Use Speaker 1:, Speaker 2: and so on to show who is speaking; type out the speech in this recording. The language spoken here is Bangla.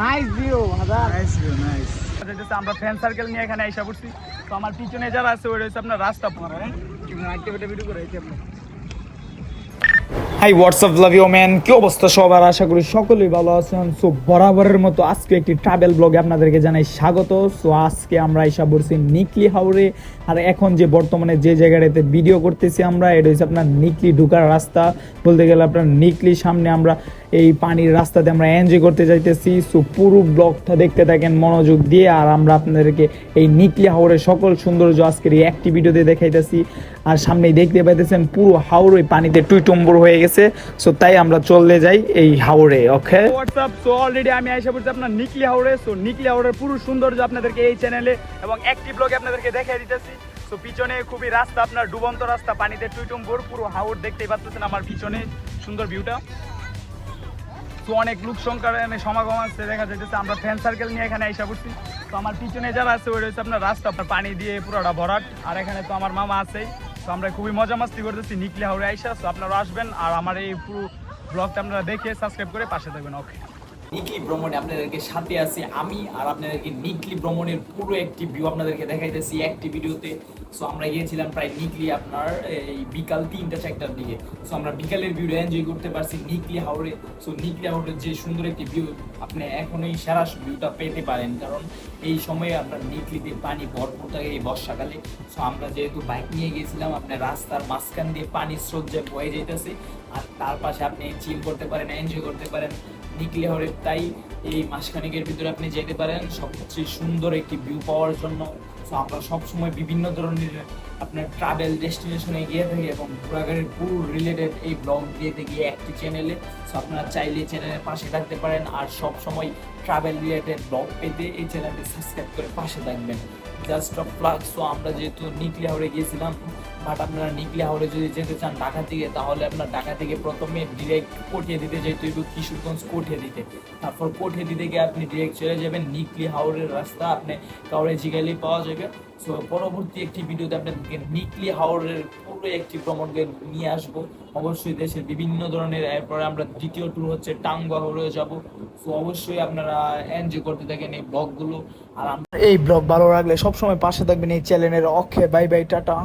Speaker 1: নাইস ভিউ হাজার
Speaker 2: নাইস ভিউ নাইস
Speaker 3: যেটা আমরা ফ্রেন্ড সার্কেল নিয়ে এখানে আইসা পড়ছি। তো আমার পিছনে যারা আছে ওই রয়েছে আপনার রাস্তা
Speaker 1: অ্যাক্টিভিটি ভিডিও করে আইছি আমরা
Speaker 2: hi WhatsApp love you man কি অবস্থা সবার? আশা করি সকলেই ভালো আছেন। সো বরাবরের মতো আজকে একটি ট্রাভেল ব্লগে আপনাদেরকে জানাই স্বাগত। সো আজকে আমরা এসে পড়ছি নিকলি হাওড়ে আর এখন যে বর্তমানে যে জায়গাটাতে ভিডিও করতেছি আমরা, এটা হচ্ছে আপনার নিকলি ঢুকার রাস্তা। বলতে গেলে আপনার নিকলি সামনে আমরা এই পানির রাস্তাতে আমরা এনজয় করতে যাইতেছি। সো পুরো ব্লগটা দেখতে থাকেন, মনোযোগ দিয়ে। আর আমরা আপনাদেরকে এই নিকলি হাওড়ের সকল সৌন্দর্য আজকের এই একটি ভিডিওতে দেখাইতেছি। আর সামনেই দেখতে পাইতেছেন পুরো হাওড় পানিতে টুইটম্বর হয়ে গেছে। সো তাই আমরা চলে যাই এই হাওড়ে ওকে
Speaker 3: হোয়াটসঅ্যাপ সো অলরেডি আমি আইসা পড়ছি আপনার নিকলি হাওড়ে সো নিকলি হাওড়ের পুরো সৌন্দর্য আপনাদেরকে এই চ্যানেলে এবং একটি ব্লগে আপনাদেরকে দেখাই দিতেছি। সো পিছনে খুবই রাস্তা, আপনার ডুবন্ত রাস্তা, পানিতে টুইটুম্বুর পুরো হাওড় দেখতেই পাচ্ছেন আমার পিছনে। সুন্দর ভিউটা তো অনেক লোক সংখ্যার সমাগম আছে, দেখা যাইতেছে আমরা ফ্রেন্ড সার্কেল নিয়ে এখানে আইসা পড়ছি। তো আমার পিছনে যারা আছে ওইটা হচ্ছে আপনার রাস্তা, আপনার পানি দিয়ে পুরোটা ভরাট। আর এখানে তো আমার মামা আছেই। তো আমরা খুবই মজা মাস্তি করতেছি, নিকলে হাওড়ে আইসা। তো আপনারা আসবেন আর আমার এই পুরো ব্লগটা আপনারা দেখে সাবস্ক্রাইব করে পাশে থাকবেন। ওকে
Speaker 4: নিকলি ভ্রমণে আপনাদেরকে সাথে আছি আমি আর আপনাদেরকে নিকলি ভ্রমণের পুরো একটি ভিউ আপনাদেরকে দেখাইতেছি একটি ভিডিওতে। সো আমরা গিয়েছিলাম প্রায় নিকলি আপনার, এই বিকাল তিনটা চারটার দিকে। সো আমরা বিকালের ভিউটা এনজয় করতে পারছি নিকলি হাওড়ে সো নিকলি হাওড়ের যে সুন্দর একটি ভিউ আপনি এখনই সেরা ভিউটা পেতে পারেন। কারণ এই সময়ে আপনার নিকলিতে পানি ভরপুর থাকে এই বর্ষাকালে। সো আমরা যেহেতু বাইক নিয়ে গিয়েছিলাম, আপনার রাস্তার মাঝখান দিয়ে পানির স্রোত যে বয়ে যেতেছে আর তার পাশে আপনি চিল করতে পারেন এনজয় করতে পারেন। নিকলে হরে তাই এই মাসখানেকের ভিতরে আপনি যেতে পারেন। সবচেয়ে সুন্দর একটি ভিউ পাওয়ার জন্য। তো আমরা সবসময় বিভিন্ন ধরনের, আপনার ট্রাভেল ডেস্টিনেশনে গিয়ে থাকি এবং ঘোরাঘুরির পুরো রিলেটেড এই ব্লগ দিয়ে থাকি একটি চ্যানেলে সো আপনারা চাইলে চ্যানেলের পাশে থাকতে পারেন আর সব সময় ট্রাভেল রিলেটেড ব্লগ পেতে এই চ্যানেলটি সাবস্ক্রাইব করে পাশে থাকবেন। জাস্ট অফ লাক সো আমরা যেহেতু নিকলি হাওড়ে গিয়েছিলাম বাট আপনারা নিকলি হাওড়ে যদি যেতে চান ঢাকা থেকে, তাহলে আপনার ঢাকা থেকে প্রথমে ডিরেক্ট কোঠিয়ে দিতে যেতে হইব কিশোরগঞ্জ কোঠিয়ে দিতে। তারপর কোঠিয়ে দিতে গিয়ে আপনি ডিরেক্ট চলে যাবেন নিকলি হাওড়ের রাস্তা। আপনি কাউরে জিগাইলেই পাওয়া যাবে সো পরবর্তী একটি ভিডিওতে আপনাদেরকে নিকলি হাওড়ের পুরো একটি ভ্রমণকে নিয়ে আসব। অবশ্যই দেশের বিভিন্ন ধরনের, এরপরে আমরা দ্বিতীয় ট্যুর হচ্ছে টাঙ্গা হাওড়ে যাব। সো অবশ্যই আপনারা এনজয় করতে থাকেন এই ব্লগগুলো আর
Speaker 2: এই ব্লগ ভালো লাগলে সবসময় পাশে থাকবেন এই চ্যানেলের অক্ষে বাই বাই টাটা।